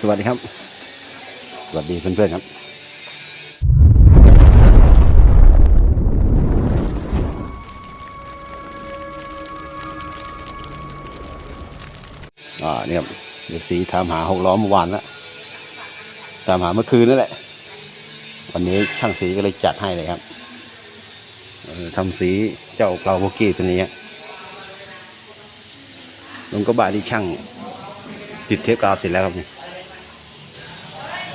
สวัสดีครับ สวัสดีเพื่อนๆครับอ่าเนี่ยเดี๋ยวสีตามหาหกล้อเมื่อวานแล้วตามหาเมื่อคืนนั่นแหละ วันนี้ช่างสีก็เลยจัดให้เลยครับทำสีเจ้าเปล่าโบกี้ตัวนี้ฮะลงกระบะที่ช่างติดเทปกาวเสร็จแล้วครับ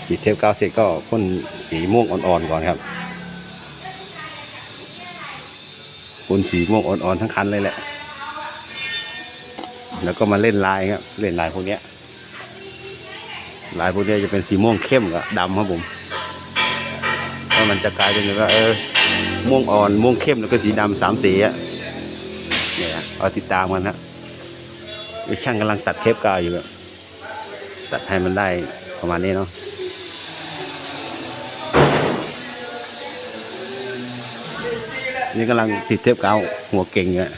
นี่ติดเทปกาวเสร็จก็พ่นสีม่วงอ่อนๆก่อนครับพ่นสีม่วงอ่อนๆทั้งคันเลยแหละ แล้วก็มาเล่นลายครับ เล่นลายพวกเนี้ย ลายพวกเนี้ยจะเป็นสีม่วงเข้มกับดำครับผมแล้วมันจะกลายเป็นแบบว่าเออม่วงอ่อนม่วงเข้มแล้วก็สีดำสามสีอะเนี่ยเอาติดตามกันฮะช่างกำลังตัดเทปกาวอยู่ตัดให้มันได้ประมาณนี้เนาะ นี่กำลังติดเทปกาวหัวเก่งอยู่อะ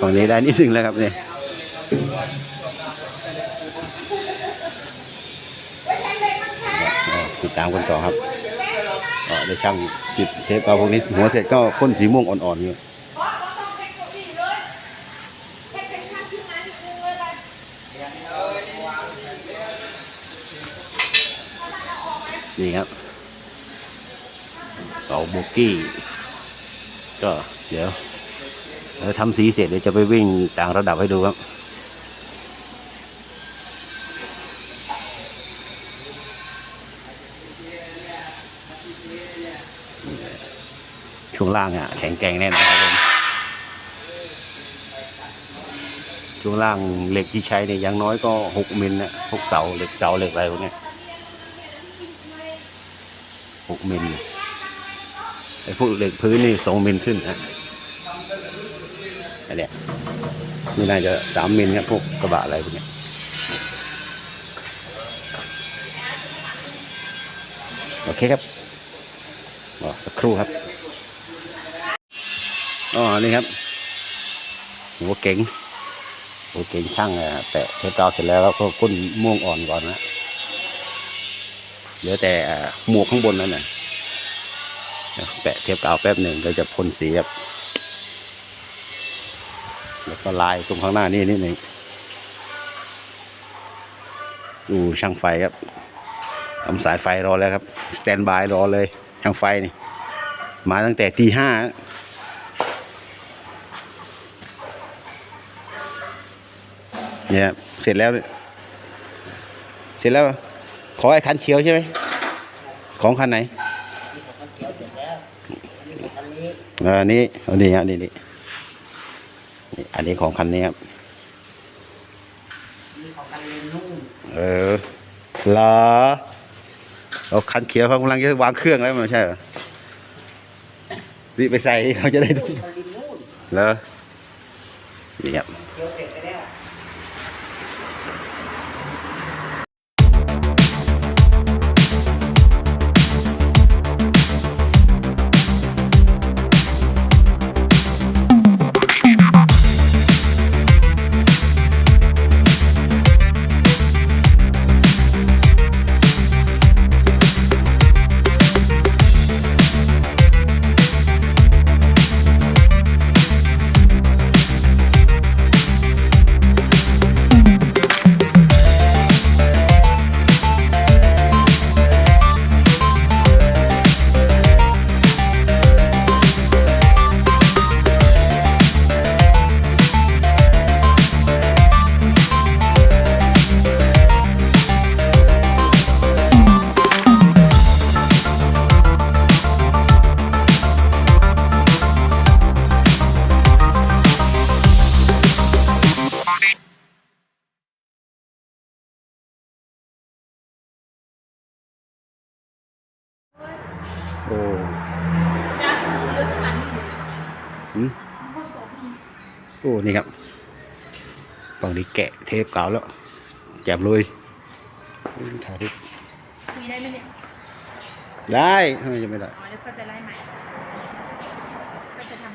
ฝั่งนี้ได้นิดนึงแล้วครับเนี่ยติดตามกันต่อครับก็ได้ช่างติดเทปเอาพวกนี้ หัวเสร็จก็พ่นสีม่วงอ่อนๆอยู่ นี่ครับเต่าโบกี้ ก็เดี๋ยวเออทำสีเสร็จเดี๋ยวจะไปวิ่งต่างระดับให้ดูครับช่วงล่างอะแข็งแกร่งแน่นอนครับผมช่วงล่างเหล็กที่ใช้เนี่ยอยังน้อยก็หกมิลนะพวกเสาเหล็กเสาเหล็กอะไรพวกนี้ หกมิลไอ้พวกเหล็กพื้นนี่สองมิลขึ้นนะอันเนี้ยนี่น่าจะสามมิลครับพวกกระบะอะไรพวกเนี้ยโอเคครับรอสักครู่ครับอ๋อนี่ครับหัวเก๋งหัวเก๋งช่างอะแปะเทปกาวเสร็จแล้วก็ก้นม่วงอ่อนก่อนนะ เหลือแต่หมวกข้างบนนั่นน่ะแปะเทปกาวแป๊บหนึ่งก็จะพ่นสีครับแล้วก็ลายตรงข้างหน้านี่นิดหนึ่งดูช่างไฟครับทำสายไฟรอแล้วครับ สแตนบายรอเลยช่างไฟนี่ มาตั้งแต่ตีห้าเนี่ยเสร็จแล้วเนี่ยเสร็จแล้ว ขอไอ้คันเขียวใช่ไหมของคันไหนเอออันนี้อันนี้อันนี้นี่นี่อันนี้ของคันนี้ครับเออเหรอเราคันเขียวเขากำลังจะวางเครื่องแล้วไม่ใช่เหรอรีบไปใส่เขาจะได้ทดสอบเหรอนี่ครับ โอ้นี่ครับฝั่งนี้แกะเทปเก่าแล้วแจมเลยถ่ายดิมีได้ไหมเนี่ยได้ทำไมจะไม่ได้อ๋อแล้วก็จะไล่ใหม่ก็จะทำ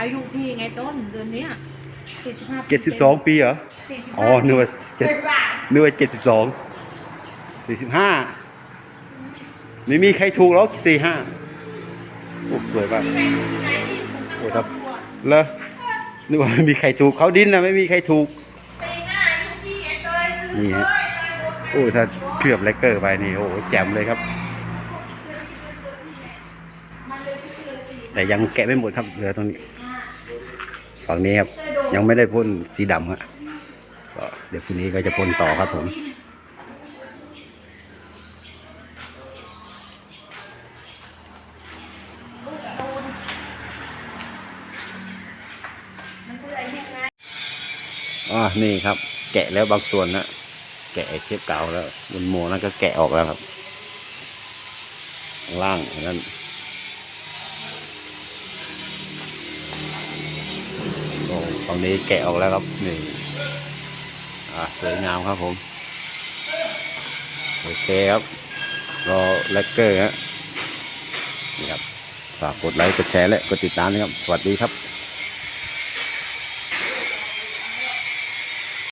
อายุพี่ไงต้นเดือนนี้เจ็ดสิบสองปีเหรออ๋อเนื้อเจ็ดเนื้อเจ็ดสิบสองสี่สิบห้าไม่มีใครถูกหรอกสี่ห้า โอ้สวยมากโอ้ครับเลอนึกว่าไม่มีใครถูกเขาดิ้นนะไม่มีใครถูกนี่ฮะโอ้ถ้าเคลือบแลกเกอร์ไปนี่โอ้แจ่มเลยครับ แต่ยังแกะไม่หมดครับเหลือตรงนี้ฝั่งนี้ครับยังไม่ได้พ่นสีดำฮะเดี๋ยวพรุ่งนี้ก็จะพ่นต่อครับผม มันซื้ออะไรเนี่ยนะ อ่านี่ครับ แกะแล้วบางส่วนนะแกะเทปเก่าแล้วบนโมนั่นก็แกะออกแล้วครับข้างล่างนนั้นโอ้ฝั่งนี้แกะออกแล้วครับนี่อ่าสวยงามครับผมโอเคครับรอแลกเกอร์ฮะนี่ครับฝากกดไลค์กดแชร์และกดติดตามนะครับ สวัสดีครับ